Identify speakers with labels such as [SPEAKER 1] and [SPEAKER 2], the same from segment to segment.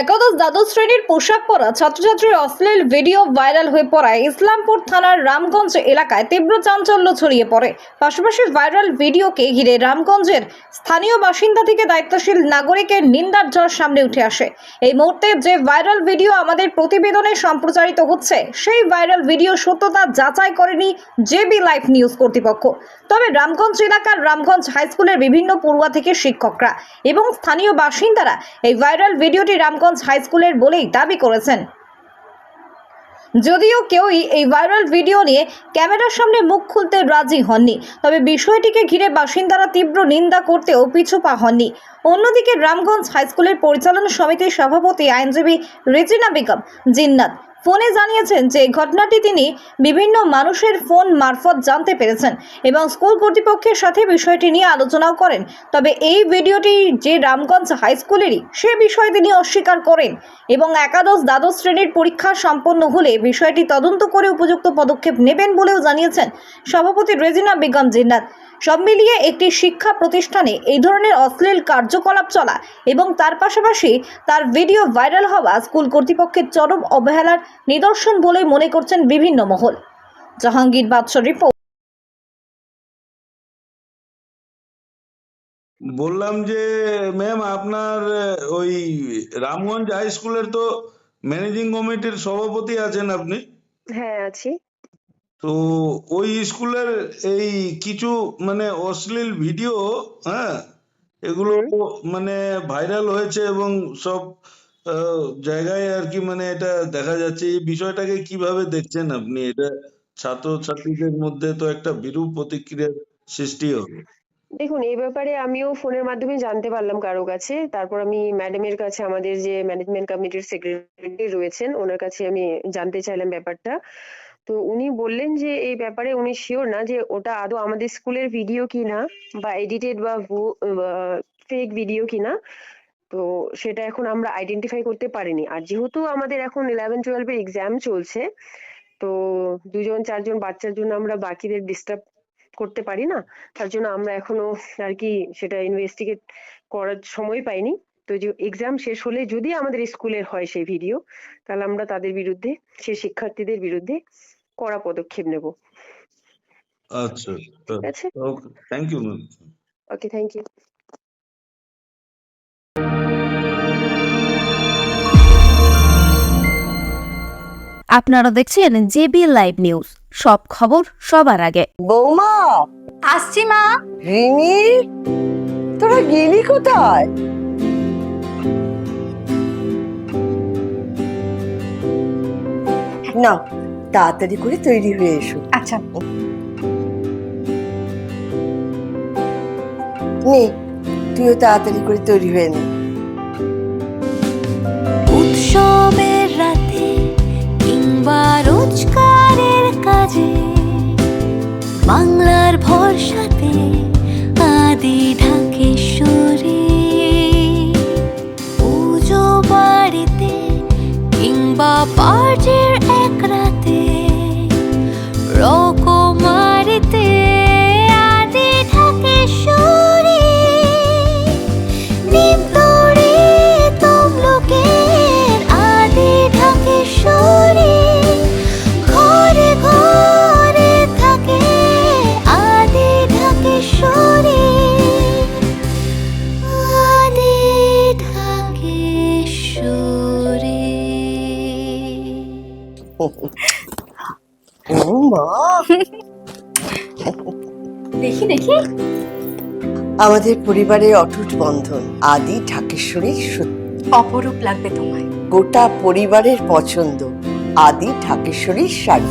[SPEAKER 1] একাদশ দ্বাদশ শ্রেণির পোশাক পরা ছাত্রছাত্রীর অশ্লীল ভিডিও ভাইরাল হয়ে পড়ায় ইসলামপুর থানার রামগঞ্জ এলাকায় তীব্র চাঞ্চল্য ছড়িয়ে পড়ে। পাশাপাশি ভাইরাল ভিডিওকে ঘিরে রামগঞ্জের স্থানীয় বাসিন্দা থেকে দায়িত্বশীল নাগরিকের নিন্দার ঝড় সামনে উঠে আসে। এই মুহূর্তে যে ভাইরাল ভিডিও আমাদের প্রতিবেদনে সম্প্রচারিত হচ্ছে, সেই ভাইরাল ভিডিও সত্যতা যাচাই করেনি জেবি লাইভ নিউজ কর্তৃপক্ষ। তবে রামগঞ্জ এলাকার রামগঞ্জ হাই স্কুলের বিভিন্ন পড়ুয়া থেকে শিক্ষকরা এবং স্থানীয় বাসিন্দারা এই ভাইরাল ভিডিওটি রামগঞ্জ হাই স্কুলের বলেই দাবি করেছেন। যদিও কেউই এই ভাইরাল ভিডিও নিয়ে ক্যামেরার সামনে মুখ খুলতে রাজি হননি, তবে বিষয়টিকে ঘিরে বাসিন্দারা তীব্র নিন্দা করতেও পিছু পা হননি। অন্যদিকে রামগঞ্জ হাইস্কুলের পরিচালনা সমিতির সভাপতি আইনজীবী রেজিনা বেগম জিন্নাত ফোনে জানিয়েছেন যে ঘটনাটি তিনি বিভিন্ন মানুষের ফোন মারফত জানতে পেরেছেন এবং স্কুল কর্তৃপক্ষের সাথে বিষয়টি নিয়ে আলোচনাও করেন। তবে এই ভিডিওটি যে রামগঞ্জ হাই স্কুলেরই, সে বিষয়ে তিনি অস্বীকার করেন এবং একাদশ দ্বাদশ শ্রেণির পরীক্ষা সম্পন্ন হলে বিষয়টি তদন্ত করে উপযুক্ত পদক্ষেপ নেবেন বলেও জানিয়েছেন সভাপতি রেজিনা বেগম জিন্নাত। সব মিলিয়ে একটি শিক্ষা প্রতিষ্ঠানে এই ধরনের অশ্লীল কার্যকলাপ চলা এবং তার পাশাপাশি তার ভিডিও ভাইরাল হওয়া স্কুল কর্তৃপক্ষের চরম অবহেলার নিদর্শন বলে মনে করছেন বিভিন্ন মহল। জাহাঙ্গীর বাদশাহ রিপোর্ট।
[SPEAKER 2] বললাম যে ম্যাম আপনার ওই রামগঞ্জ হাই স্কুলের তো ম্যানেজিং কমিটির সভাপতি আছেন আপনি।
[SPEAKER 3] হ্যাঁ আছি।
[SPEAKER 2] তো ওই স্কুলের এই কিছু মানে অশ্লীল ভিডিও হ্যাঁ এগুলো মানে ভাইরাল হয়েছে এবং সব আহ, জায়গায় আর কি মানে এটা দেখা যাচ্ছে, এই বিষয়টাকে কীভাবে দেখছেন আপনি? এটা ছাত্রছাত্রীদের মধ্যে তো একটা বিরূপ প্রতিক্রিয়ার সৃষ্টি হবে।
[SPEAKER 3] দেখুন, এই ব্যাপারে আমিও ফোনের মাধ্যমে জানতে পারলাম কারও কাছে। তারপর আমি ম্যাডামের কাছে, আমাদের যে ম্যানেজমেন্ট কমিটির সেক্রেটারি রয়েছেন, ওনার কাছে আমি জানতে চাইলাম ব্যাপারটা। তো উনি বললেন যে, এই ব্যাপারে উনি শিওর না যে ওটা আদৌ আমাদের স্কুলের ভিডিও কিনা বা এডিটেড বা ফেক ভিডিও কিনা। তো সেটা এখন আমরা আইডেন্টিফাই করতে পারিনি। আর যেহেতু আমাদের এখন ইলেভেন টুয়েলভের এক্সাম চলছে তো দুজন চারজন বাচ্চার জন্য আমরা বাকিদের ডিস্টার্ব করতে পারি না। তার জন্য আমরা এখনও আর কি সেটা ইনভেস্টিগেট করার সময় পাইনি। তো যে এক্সাম শেষ হলে যদি আমাদের স্কুলের হয় সেই ভিডিও তাহলে আমরা তাদের বিরুদ্ধে সেই শিক্ষার্থীদের বিরুদ্ধে কড়া পদক্ষেপ নেব।
[SPEAKER 2] আচ্ছা
[SPEAKER 3] ঠিক আছে?
[SPEAKER 2] Okay thank you
[SPEAKER 3] okay thank you
[SPEAKER 4] আপনারা দেখছেন জেবি লাইভ নিউজ। সব খবর সবার আগে।
[SPEAKER 5] বৌমা!
[SPEAKER 4] আসছি মা।
[SPEAKER 5] রিমি তোরা গেলি কোথায়? না তাড়াতাড়ি করে তৈরি হয়ে এসো।
[SPEAKER 4] আচ্ছা।
[SPEAKER 5] নে তুইও তাড়াতাড়ি করে তৈরি হয়ে নে।
[SPEAKER 4] উৎসবের রাতে কিংবা রোজগারের কাজে বাংলার ভরসাতে আদি ঢাকেশ্বরী পুজো বাড়িতে কিংবা পার্টির দেখি দেখি।
[SPEAKER 5] আমাদের পরিবারের অটুট বন্ধন আদি ঢাকেশ্বরী সত্যি
[SPEAKER 4] অপরূপ লাগবে তোমায়।
[SPEAKER 5] গোটা পরিবারের পছন্দ আদি ঢাকেশ্বরীর শাড়ি।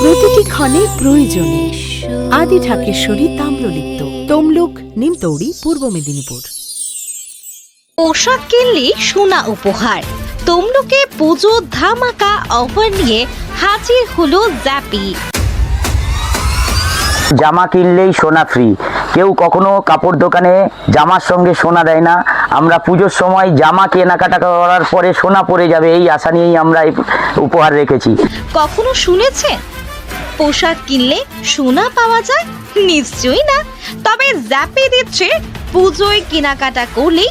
[SPEAKER 6] প্রতিটি ক্ষণে প্রয়োজনে আদি ঢাকেশ্বরী তাম্রলিপ্ত তমলুক নিমতৌড়ি পূর্ব মেদিনীপুর।
[SPEAKER 7] পোশাক কিনলি সোনা উপহার। তমলুকে পুজো ধামাকা অফার নিয়ে হাজির হলো জ্যাপি
[SPEAKER 8] জামা কিনলেই সোনা ফ্রি কেউ কখনো কাপড় দোকানে জামার সঙ্গে সোনা দেয় না। আমরা পুজোর সময় জামা কেনাকাটা করার পরে সোনা পড়ে যাবে এই আশা নিয়েই আমরা উপহার রেখেছি।
[SPEAKER 7] কখনো শুনেছেন? পোশাক কিনলে সোনা পাওয়া যায়? নিশ্চয়ই না। তবে জ্যাপে দিচ্ছে পুজোয় কেনাকাটা করলেই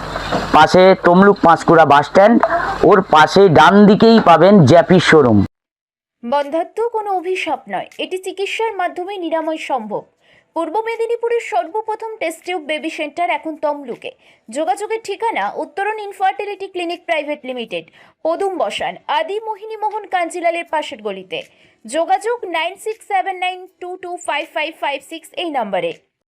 [SPEAKER 8] পাশে তমলুক পাঁশকুড়া বাস স্ট্যান্ড, ওর পাশে ডান দিকেই পাবেন জ্যাপির শোরুম।
[SPEAKER 9] বন্ধাত্ম কোনো অভিশাপ নয়, এটি চিকিৎসার মাধ্যমে নিরাময় সম্ভব। পূর্ব মেদিনীপুরের সর্বপ্রথম টেস্ট টিউব বেবি সেন্টার এখন তমলুকে। যোগাযোগের ঠিকানা উত্তরণ ইনফার্টিলিটি ক্লিনিক প্রাইভেট লিমিটেড পদুম বসান, আদি মোহিনী মোহন কাঞ্জিলালের পাশের গলিতে। যোগাযোগ nine six seven nine two two five five five six এই নম্বরে